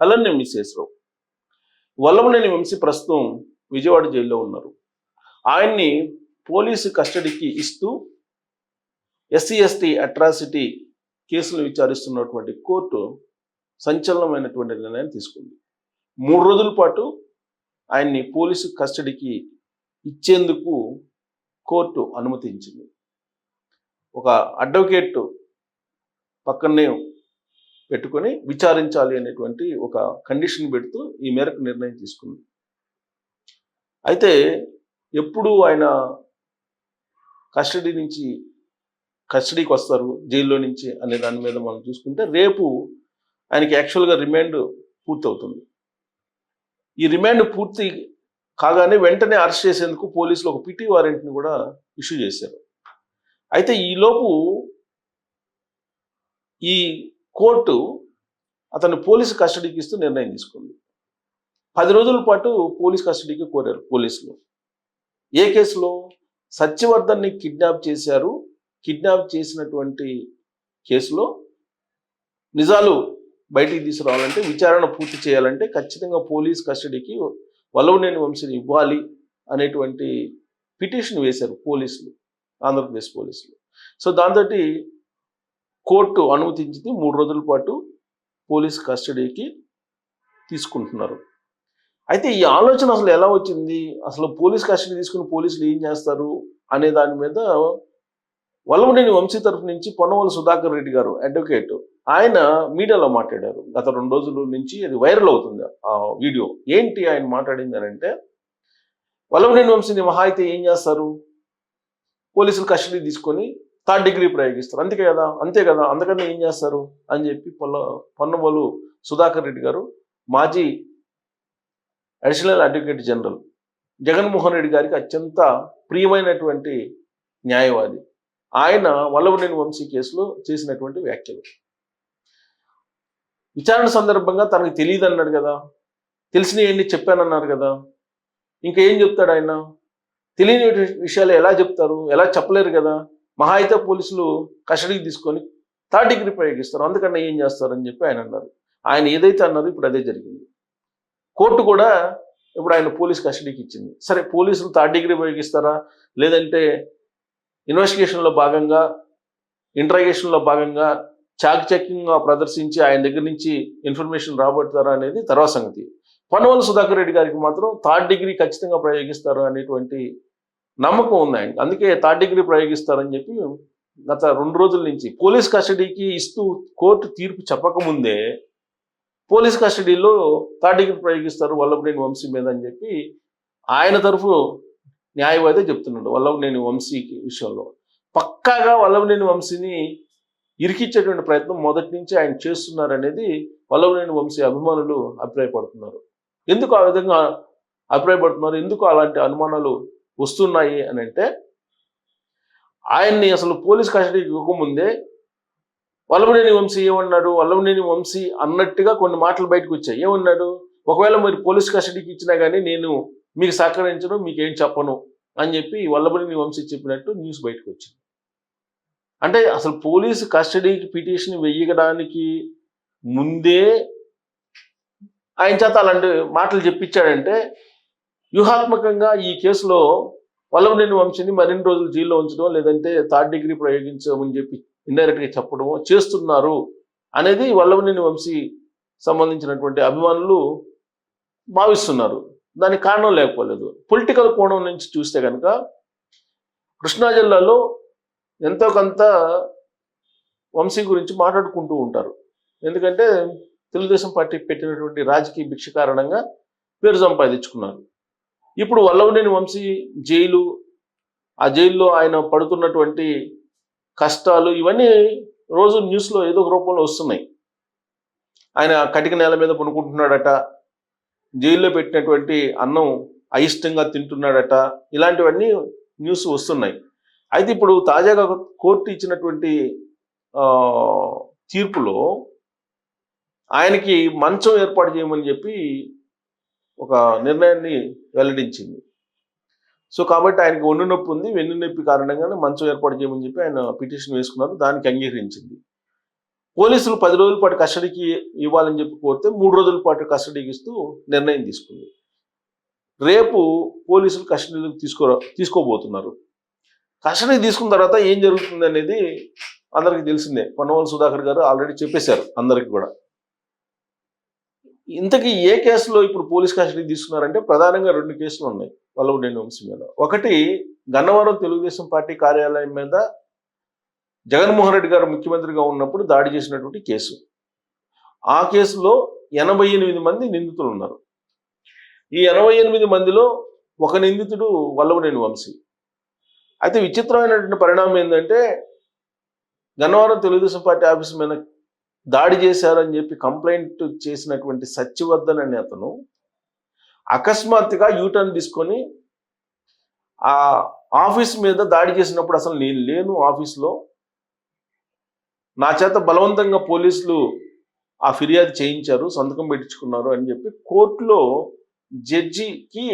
అలానే మిస్సెస్ వల్లభనేని వంశీ ప్రస్తుతం విజయవాడ జైల్లో ఉన్నారు. ఆయన్ని పోలీసు కస్టడీకి ఇస్తూ ఎస్సీ ఎస్టీ అట్రాసిటీ కేసులు విచారిస్తున్నటువంటి కోర్టు సంచలనమైనటువంటి నిర్ణయం తీసుకుంది. మూడు రోజుల పాటు ఆయన్ని పోలీసు కస్టడీకి ఇచ్చేందుకు కోర్టు అనుమతించింది. ఒక అడ్వకేట్ పక్కనే పెట్టుకొని విచారించాలి అనేటువంటి ఒక కండిషన్ పెడుతూ ఈ మేరకు నిర్ణయం తీసుకుంది. అయితే ఎప్పుడు ఆయన కస్టడీ నుంచి కస్టడీకి వస్తారు జైల్లో నుంచి అనే దాని మీద మనం చూసుకుంటే రేపు ఆయనకి యాక్చువల్గా రిమాండ్ పూర్తవుతుంది. ఈ రిమాండ్ పూర్తి కాగానే వెంటనే అరెస్ట్ చేసేందుకు పోలీసులు ఒక పిటి వారెంట్ని కూడా ఇష్యూ చేశారు. అయితే ఈలోపు ఈ కోర్టు అతను పోలీసు కస్టడీకి ఇస్తూ నిర్ణయం తీసుకుంది. పది రోజుల పాటు పోలీస్ కస్టడీకి కోరారు పోలీసులు. ఏ కేసులో? సత్యవర్ధన్ని కిడ్నాప్ చేశారు. కిడ్నాప్ చేసినటువంటి కేసులో నిజాలు బయటికి తీసుకురావాలంటే విచారణ పూర్తి చేయాలంటే ఖచ్చితంగా పోలీస్ కస్టడీకి వల్లవనేని వంశీని ఇవ్వాలి అనేటువంటి పిటిషన్ వేశారు పోలీసులు ఆంధ్రప్రదేశ్ పోలీసులు. సో దాంతో కోర్టు అనుమతించింది మూడు రోజుల పాటు పోలీస్ కస్టడీకి తీసుకుంటున్నారు. అయితే ఈ ఆలోచన అసలు ఎలా వచ్చింది? అసలు పోలీస్ కస్టడీ తీసుకుని పోలీసులు ఏం చేస్తారు? అనే దాని మీద వల్లవనేని వంశీ తరఫు నుంచి పొన్నవల సుధాకర్ రెడ్డి గారు అడ్వకేట్ ఆయన మీడియాలో మాట్లాడారు. గత రెండు రోజుల నుంచి అది వైరల్ అవుతుంది ఆ వీడియో. ఏంటి ఆయన మాట్లాడింది అని అంటే వల్లవనేని వంశీని మహా అయితే ఏం చేస్తారు? పోలీసులు కస్టడీ తీసుకొని థర్డ్ డిగ్రీ ప్రయోగిస్తారు. అంతే కదా అంతే కదా అందుకని ఏం చేస్తారు అని చెప్పి పొల్ల పొన్నవలు సుధాకర్ రెడ్డి గారు మాజీ additional advocate general Jaganmohan Reddy గారికి అత్యంత ప్రియమైనటువంటి న్యాయవాది. ఆయన వల్లభనేని వంశీ కేసులో చేసినటువంటి వ్యాఖ్యలు. విచారణ సందర్భంగా తనకు తెలియదు అన్నాడు కదా తెలిసిన ఏంటి చెప్పానన్నారు కదా ఇంకా ఏం చెప్తాడు ఆయన? తెలియని విషయాలు ఎలా చెప్తారు? ఎలా చెప్పలేరు కదా? మహా అయితే పోలీసులు కస్టడీకి తీసుకొని థర్డ్ డిగ్రీ ప్రయోగిస్తారు. అందుకన్నా ఏం చేస్తారని చెప్పి ఆయన అన్నారు. ఆయన ఏదైతే అన్నారో ఇప్పుడు అదే జరిగింది. కోర్టు కూడా ఇప్పుడు ఆయన పోలీస్ కస్టడీకి ఇచ్చింది. సరే పోలీసులు థర్డ్ డిగ్రీ ఉపయోగిస్తారా లేదంటే ఇన్వెస్టిగేషన్లో భాగంగా ఇంట్రగేషన్లో భాగంగా చాకచక్యంగా ప్రదర్శించి ఆయన దగ్గర నుంచి ఇన్ఫర్మేషన్ రాబడతారా అనేది తర్వాత సంగతి. పనువల సుధాకర్ రెడ్డి గారికి మాత్రం థర్డ్ డిగ్రీ ఖచ్చితంగా ప్రయోగిస్తారు అనేటువంటి నమ్మకం ఉంది ఆయనకి. అందుకే థర్డ్ డిగ్రీ ప్రయోగిస్తారని చెప్పి గత రెండు రోజుల నుంచి పోలీస్ కస్టడీకి ఇస్తూ కోర్టు తీర్పు చెప్పకముందే పోలీస్ కస్టడీలో థర్డ్ డిగ్రీ ప్రయోగిస్తారు వల్లభనేని వంశీ మీద అని చెప్పి ఆయన తరఫు న్యాయవాదే చెప్తున్నాడు వల్లభనేని వంశీకి విషయంలో. పక్కాగా వల్లభనేని వంశీని ఇరికిచ్చేటువంటి ప్రయత్నం మొదటి నుంచి ఆయన చేస్తున్నారు అనేది వల్లభనేని వంశీ అభిమానులు అభిప్రాయపడుతున్నారు. ఎందుకు ఆ విధంగా అభిప్రాయపడుతున్నారు? ఎందుకు అలాంటి అనుమానాలు వస్తున్నాయి అని అంటే ఆయన్ని అసలు పోలీస్ కస్టడీకి ఇవ్వకముందే వల్లభనేని వంశీ ఏమన్నాడు? వల్లభనేని వంశీ అన్నట్టుగా కొన్ని మాటలు బయటకు వచ్చాయి. ఏమన్నాడు? ఒకవేళ మీరు పోలీస్ కస్టడీకి ఇచ్చినా కానీ నేను మీకు సహకరించను మీకు ఏం చెప్పను అని చెప్పి వల్లభనేని వంశీ చెప్పినట్టు న్యూస్ బయటకు వచ్చింది. అంటే అసలు పోలీసు కస్టడీకి పిటిషన్ వెయ్యడానికి ముందే ఆయన చేత అలాంటి మాటలు చెప్పించాడంటే వ్యూహాత్మకంగా ఈ కేసులో వల్లభనేని వంశీని మరిన్ని రోజులు జైల్లో ఉంచడం లేదంటే థర్డ్ డిగ్రీ ప్రయోగించమని చెప్పి ఇండైరెక్ట్గా చెప్పడము చేస్తున్నారు అనేది వల్లభనేని వంశీ సంబంధించినటువంటి అభిమానులు భావిస్తున్నారు. దానికి కారణం లేకపోలేదు. పొలిటికల్ కోణం నుంచి చూస్తే కనుక కృష్ణా జిల్లాలో ఎంతో కొంత వంశీ గురించి మాట్లాడుకుంటూ ఉంటారు. ఎందుకంటే తెలుగుదేశం పార్టీ పెట్టినటువంటి రాజకీయ భిక్ష కారణంగా పేరు సంపాదించుకున్నారు. ఇప్పుడు వల్లవనేని వంశీ జైలు ఆ జైల్లో ఆయన పడుతున్నటువంటి కష్టాలు ఇవన్నీ రోజు న్యూస్లో ఏదో ఒక రూపంలో వస్తున్నాయి. ఆయన కటిక నేల మీద పనుకుంటున్నాడట జైల్లో పెట్టినటువంటి అన్నం అయిష్టంగా తింటున్నాడట ఇలాంటివన్నీ న్యూస్ వస్తున్నాయి. అయితే ఇప్పుడు తాజాగా కోర్టు ఇచ్చినటువంటి తీర్పులో ఆయనకి మంచం ఏర్పాటు చేయమని చెప్పి ఒక నిర్ణయాన్ని వెల్లడించింది. సో కాబట్టి ఆయనకి ఒండు నొప్పి ఉంది. వెన్ను నొప్పి కారణంగానే మంచం ఏర్పాటు చేయమని చెప్పి ఆయన పిటిషన్ వేసుకున్నారు. దానికి అంగీకరించింది. పోలీసులు పది రోజుల పాటు కస్టడీకి ఇవ్వాలని చెప్పి కోరితే మూడు రోజుల పాటు కస్టడీకి ఇస్తూ నిర్ణయం తీసుకుంది. రేపు పోలీసులు కస్టడీలోకి తీసుకో తీసుకోబోతున్నారు. కస్టడీ తీసుకున్న తర్వాత ఏం జరుగుతుంది అనేది అందరికీ తెలిసిందే. పొన్నవల్ సుధాకర్ గారు ఆల్రెడీ చెప్పేశారు అందరికి కూడా. ఇంతకీ ఏ కేసులో ఇప్పుడు పోలీస్ కస్టడీ తీసుకున్నారంటే ప్రధానంగా రెండు కేసులు ఉన్నాయి వల్లభనేని వంశీ మీద. ఒకటి గన్నవరం తెలుగుదేశం పార్టీ కార్యాలయం మీద జగన్మోహన్ రెడ్డి గారు ముఖ్యమంత్రిగా ఉన్నప్పుడు దాడి చేసినటువంటి కేసు. ఆ కేసులో ఎనభై ఎనిమిది మంది నిందితులు ఉన్నారు. ఈ ఎనభై ఎనిమిది మందిలో ఒక నిందితుడు వల్లభనేని వంశీ. అయితే విచిత్రమైనటువంటి పరిణామం ఏంటంటే గన్నవరం తెలుగుదేశం పార్టీ ఆఫీస్ మీద దాడి చేశారని చెప్పి కంప్లైంట్ చేసినటువంటి సత్యవర్ధన్ అనే అతను అకస్మాత్తుగా యూటర్న్ తీసుకొని ఆ ఆఫీస్ మీద దాడి చేసినప్పుడు అసలు నేను లేను ఆఫీస్లో. నా చేత బలవంతంగా పోలీసులు ఆ ఫిర్యాదు చేయించారు సంతకం పెట్టించుకున్నారు అని చెప్పి కోర్టులో జడ్జికి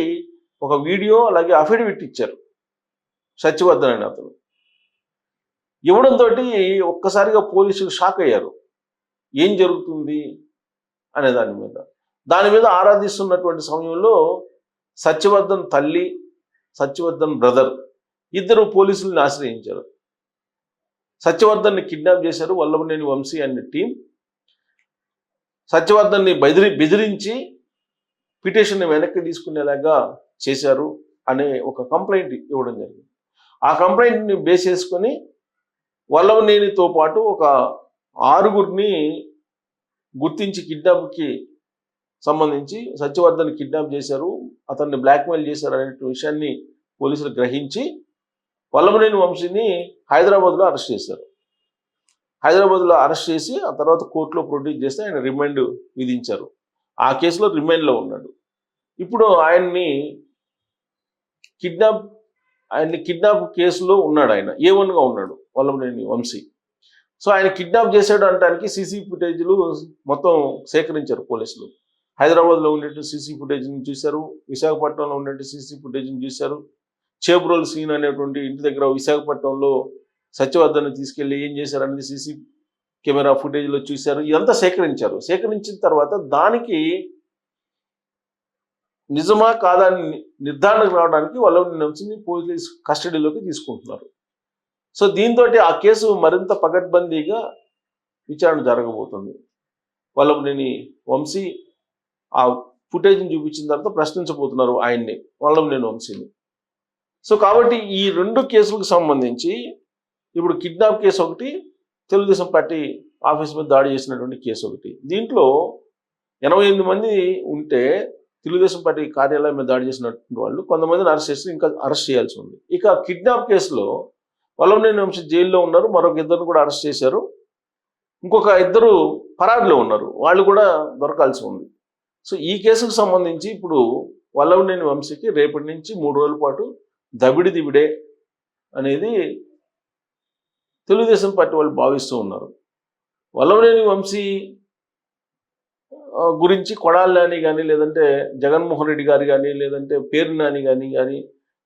ఒక వీడియో అలాగే అఫిడవిట్ ఇచ్చారు సత్యవర్ధన్ అనే అతను. ఇవ్వడంతో ఒక్కసారిగా పోలీసులు షాక్ అయ్యారు. ఏం జరుగుతుంది అనే దాని మీద. దాని మీద ఆరాధిస్తున్నటువంటి సమయంలో సత్యవర్ధన్ తల్లి సత్యవర్ధన్ బ్రదర్ ఇద్దరు పోలీసుల్ని ఆశ్రయించారు. సత్యవర్ధన్ని కిడ్నాప్ చేశారు వల్లభనేని వంశీ అనే టీం. సత్యవర్ధన్ని బెదిరి బెదిరించి పిటిషన్ని వెనక్కి తీసుకునేలాగా చేశారు అనే ఒక కంప్లైంట్ ఇవ్వడం జరిగింది. ఆ కంప్లైంట్ని బేస్ చేసుకొని వల్లభనేనితో పాటు ఒక ఆరుగురిని గుర్తించి కిడ్నాప్కి సంబంధించి సత్యవర్ధన్ కిడ్నాప్ చేశారు. అతన్ని బ్లాక్మెయిల్ చేశారు అనే విషయాన్ని పోలీసులు గ్రహించి వల్లభనేని వంశీని హైదరాబాద్లో అరెస్ట్ చేశారు. హైదరాబాద్లో అరెస్ట్ చేసి ఆ తర్వాత కోర్టులో ప్రొడ్యూస్ చేస్తే ఆయన రిమాండ్ విధించారు. ఆ కేసులో రిమాండ్లో ఉన్నాడు. ఇప్పుడు ఆయన్ని కిడ్నాప్ ఆయన్ని కిడ్నాప్ కేసులో ఉన్నాడు ఆయన. ఏ వన్గా ఉన్నాడు వల్లభనేని వంశీ? సో ఆయన కిడ్నాప్ చేశాడు అనడానికి సీసీ ఫుటేజ్లు మొత్తం సేకరించారు పోలీసులు. హైదరాబాద్లో ఉండేట్టు సీసీ ఫుటేజ్ని చూశారు విశాఖపట్నంలో ఉన్నట్టు సీసీ ఫుటేజ్ని చూశారు. చేబ్రోల్ సీన్ అనేటువంటి ఇంటి దగ్గర విశాఖపట్నంలో సత్యవర్ధన్ తీసుకెళ్ళి ఏం చేశారు అనేది సీసీ కెమెరా ఫుటేజ్లో చూశారు. ఇదంతా సేకరించారు. సేకరించిన తర్వాత దానికి నిజమా కాదా అని నిర్ధారణకు రావడానికి వాళ్ళు నుంచి పోలీస్ కస్టడీలోకి తీసుకుంటున్నారు. సో దీంతో ఆ కేసు మరింత పగడ్బందీగా విచారణ జరగబోతుంది. వల్లభనేని వంశీ ఆ ఫుటేజ్ని చూపించిన తర్వాత ప్రశ్నించబోతున్నారు ఆయన్ని వల్లభనేని వంశీని. సో కాబట్టి ఈ రెండు కేసులకు సంబంధించి ఇప్పుడు కిడ్నాప్ కేసు ఒకటి తెలుగుదేశం పార్టీ ఆఫీస్ మీద దాడి చేసినటువంటి కేసు ఒకటి. దీంట్లో ఎనభై ఎనిమిది మంది ఉంటే తెలుగుదేశం పార్టీ కార్యాలయం మీద దాడి చేసినటువంటి వాళ్ళు కొంతమందిని అరెస్ట్ చేసి ఇంకా అరెస్ట్ చేయాల్సి ఉంది. ఇక కిడ్నాప్ కేసులో వల్లభనేని వంశీ జైల్లో ఉన్నారు. మరొక ఇద్దరు కూడా అరెస్ట్ చేశారు. ఇంకొక ఇద్దరు పరాడిలో ఉన్నారు. వాళ్ళు కూడా దొరకాల్సి ఉంది. సో ఈ కేసుకు సంబంధించి ఇప్పుడు వల్లభనేని వంశీకి రేపటి నుంచి మూడు రోజుల పాటు దబిడి దిబిడే అనేది తెలుగుదేశం పార్టీ వాళ్ళు భావిస్తూ ఉన్నారు. వల్లభనేని వంశీ గురించి కొడాలి నాని కానీ లేదంటే జగన్మోహన్ రెడ్డి గారు కానీ లేదంటే పేరు నాని కానీ కానీ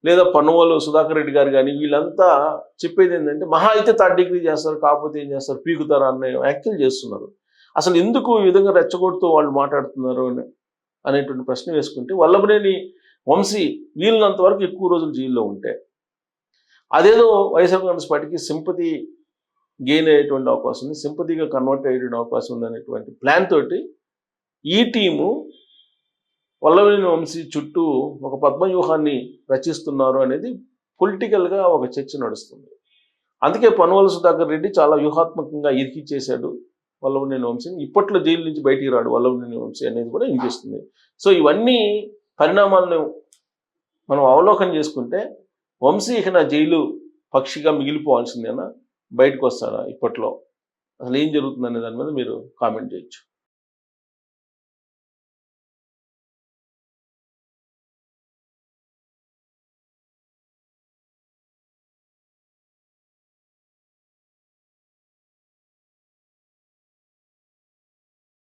లేదా పన్నువలు సుధాకర్ రెడ్డి గారు కానీ వీళ్ళంతా చెప్పేది ఏంటంటే మహా అయితే థర్డ్ డిగ్రీ చేస్తారు కాకపోతే ఏం చేస్తారు పీకుతారా అనే వ్యాఖ్యలు చేస్తున్నారు. అసలు ఎందుకు ఈ విధంగా రెచ్చగొడుతూ వాళ్ళు మాట్లాడుతున్నారు అని అనేటువంటి ప్రశ్న వేసుకుంటే వల్లభనేని వంశీ వీళ్ళనంత వరకు ఎక్కువ రోజులు జైల్లో ఉంటే అదేదో వైఎస్ఆర్ కాంగ్రెస్ పార్టీకి సింపతి గెయిన్ అయ్యేటువంటి అవకాశం ఉంది సింపతిగా కన్వర్ట్ అయ్యేటువంటి అవకాశం ఉంది అనేటువంటి ప్లాన్ తోటి ఈ టీము వల్లవేని వంశీ చుట్టూ ఒక పద్మవ్యూహాన్ని రచిస్తున్నారు అనేది పొలిటికల్గా ఒక చర్చ నడుస్తుంది. అందుకే పనువల సుధాకర్ రెడ్డి చాలా వ్యూహాత్మకంగా ఇరికి చేశాడు వల్లవనేని వంశీని. ఇప్పట్లో జైలు నుంచి బయటికి రాడు వల్లవనేని వంశీ అనేది కూడా వినిపిస్తుంది. సో ఇవన్నీ పరిణామాలను మనం అవలోకనం చేసుకుంటే వంశీ ఇక నా జైలు పక్షిగా మిగిలిపోవాల్సిందేనా? బయటకు వస్తారా ఇప్పట్లో? అసలు ఏం జరుగుతుందనే దాని మీద మీరు కామెంట్ చేయొచ్చు.